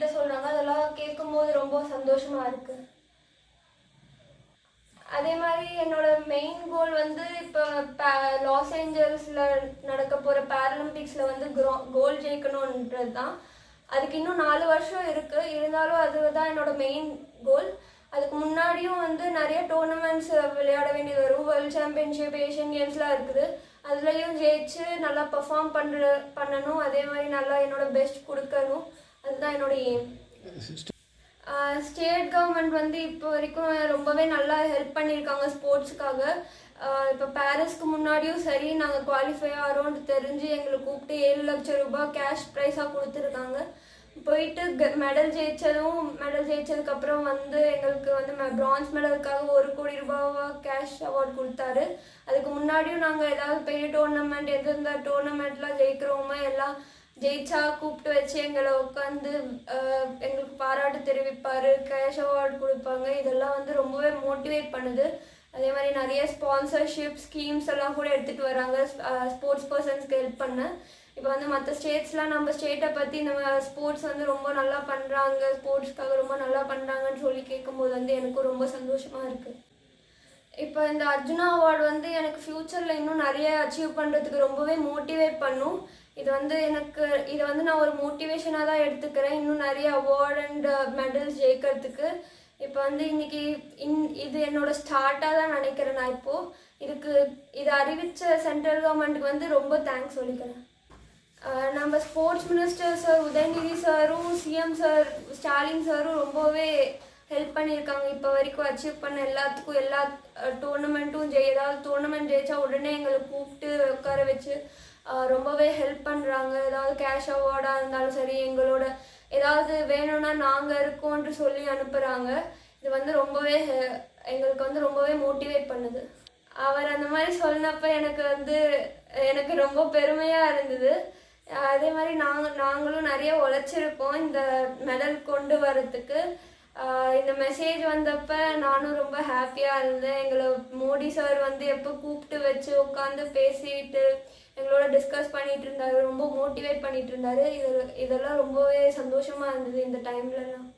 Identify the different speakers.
Speaker 1: என்கிட்ட சொல்கிறாங்க அதெல்லாம் கேட்கும்போது ரொம்ப சந்தோஷமாக இருக்குது அதே மாதிரி என்னோட மெயின் கோல் வந்து இப்போ லாஸ் ஏஞ்சல்ஸில் நடக்க போகிற பேரலிம்பிக்ஸில் வந்து கோல் ஜெயிக்கணுன்றது தான் அதுக்கு இன்னும் நாலு வருஷம் இருக்குது இருந்தாலும் அதுதான் என்னோட மெயின் கோல் அதுக்கு முன்னாடியும் வந்து நிறைய டோர்னமெண்ட்ஸ் விளையாட வேண்டியது வரும். வேர்ல்ட் சாம்பியன்ஷிப் ஏஷியன் கேம்ஸ்லாம் இருக்குது. அதுலேயும் ஜெயிச்சு நல்லா பெர்ஃபார்ம் பண்ணுற பண்ணணும். அதே மாதிரி நல்லா என்னோட பெஸ்ட் கொடுக்கணும். அதுதான் என்னோட எய்ம் ஸ்டேட் கவர்மெண்ட் வந்து இப்போ வரைக்கும் ரொம்பவே நல்லா ஹெல்ப் பண்ணியிருக்காங்க ஸ்போர்ட்ஸுக்காக இப்போ பாரிஸ்க்கு முன்னாடியும் சரி நாங்கள் குவாலிஃபை ஆகிறோம்னு தெரிஞ்சு எங்களை கூப்பிட்டு ஏழு லட்சம் ரூபாய் கேஷ் ப்ரைஸாக கொடுத்துருக்காங்க. போயிட்டு மெடல் ஜெயிச்சதும் மெடல் ஜெயிச்சதுக்கப்புறம் வந்து எங்களுக்கு வந்து பிரான்ஸ் மெடலுக்காக ஒரு கோடி ரூபாவா கேஷ் அவார்ட் கொடுத்தாரு. அதுக்கு முன்னாடியும் நாங்கள் ஏதாவது பெரிய டோர்னமெண்ட் எந்தெந்த டோர்னமெண்ட்லாம் ஜெயிக்கிறோமோ எல்லாம் ஜெயிச்சா கூப்பிட்டு வச்சு எங்களை உட்காந்து எங்களுக்கு பாராட்டு தெரிவிப்பார் கேஷ் அவார்டு கொடுப்பாங்க. இதெல்லாம் வந்து ரொம்பவே மோட்டிவேட் பண்ணுது. அதே மாதிரி நிறைய ஸ்பான்சர்ஷிப் ஸ்கீம்ஸ் எல்லாம் கூட எடுத்துகிட்டு வராங்க. ஸ்போர்ட்ஸ் பர்சன்ஸ்க்கு ஹெல்ப் பண்ண. இப்போ வந்து மற்ற ஸ்டேட்ஸ்லாம் நம்ம ஸ்டேட்டை பற்றி நம்ம ஸ்போர்ட்ஸ் வந்து ரொம்ப நல்லா பண்ணுறாங்க ஸ்போர்ட்ஸ்க்காக ரொம்ப நல்லா பண்ணுறாங்கன்னு சொல்லி கேட்கும்போது வந்து எனக்கும் ரொம்ப சந்தோஷமாக இருக்குது இப்போ இந்த அர்ஜுனா அவார்டு வந்து எனக்கு ஃப்யூச்சரில் இன்னும் நிறைய அச்சீவ் பண்ணுறதுக்கு ரொம்பவே மோட்டிவேட் பண்ணும். இது வந்து எனக்கு இதை வந்து நான் ஒரு மோட்டிவேஷனாக தான் எடுத்துக்கிறேன். இன்னும் நிறைய அவார்ட் அண்ட் மெடல்ஸ் ஜெயிக்கிறதுக்கு. இப்போ வந்து இன்னைக்கு இன் இது என்னோட ஸ்டார்ட்டாக தான் நினைக்கிறேன் நான் இப்போது இதுக்கு இதை அறிவித்த சென்ட்ரல் கவர்மெண்ட்டுக்கு வந்து ரொம்ப தேங்க்ஸ் சொல்லிக்கிறேன். நம்ம ஸ்போர்ட்ஸ் மினிஸ்டர் சார் உதயநிதி சாரும் சிஎம் சார் ஸ்டாலின் சாரும் ரொம்பவே ஹெல்ப் பண்ணியிருக்காங்க. இப்போ வரைக்கும் அச்சீவ் பண்ண எல்லாத்துக்கும் எல்லா டோர்னமெண்ட்டும் ஜெய் ஏதாவது டோர்னமெண்ட் ஜெயிச்சா உடனே எங்களை கூப்பிட்டு உட்கார வச்சு ரொம்பவே ஹெல்ப் பண்ணுறாங்க ஏதாவது கேஷ் அவார்டாக இருந்தாலும் சரி எங்களோட ஏதாவது வேணும்னா நாங்கள் இருக்கோன்ட்டு சொல்லி அனுப்புகிறாங்க இது வந்து ரொம்பவே ஹெ- எங்களுக்கு வந்து ரொம்பவே மோட்டிவேட் பண்ணுது. அவர் அந்த மாதிரி சொன்னப்ப எனக்கு வந்து எனக்கு ரொம்ப பெருமையாக இருந்தது. அதே மாதிரி நாங்கள் நாங்களும் நிறைய உழைச்சிருக்கோம் இந்த மெடல் கொண்டு வரத்துக்கு இந்த மெசேஜ் வந்தப்ப நானும் ரொம்ப ஹாப்பியாக இருந்தேன். எங்களை மோடி சார் வந்து எப்போ கூப்பிட்டு வச்சு உட்காந்து பேசிட்டு எங்களோட டிஸ்கஸ் பண்ணிட்டு இருந்தாரு ரொம்ப மோட்டிவேட் பண்ணிட்டு இருந்தாரு. இது இதெல்லாம் ரொம்பவே சந்தோஷமா இருந்தது இந்த டைம்லலாம்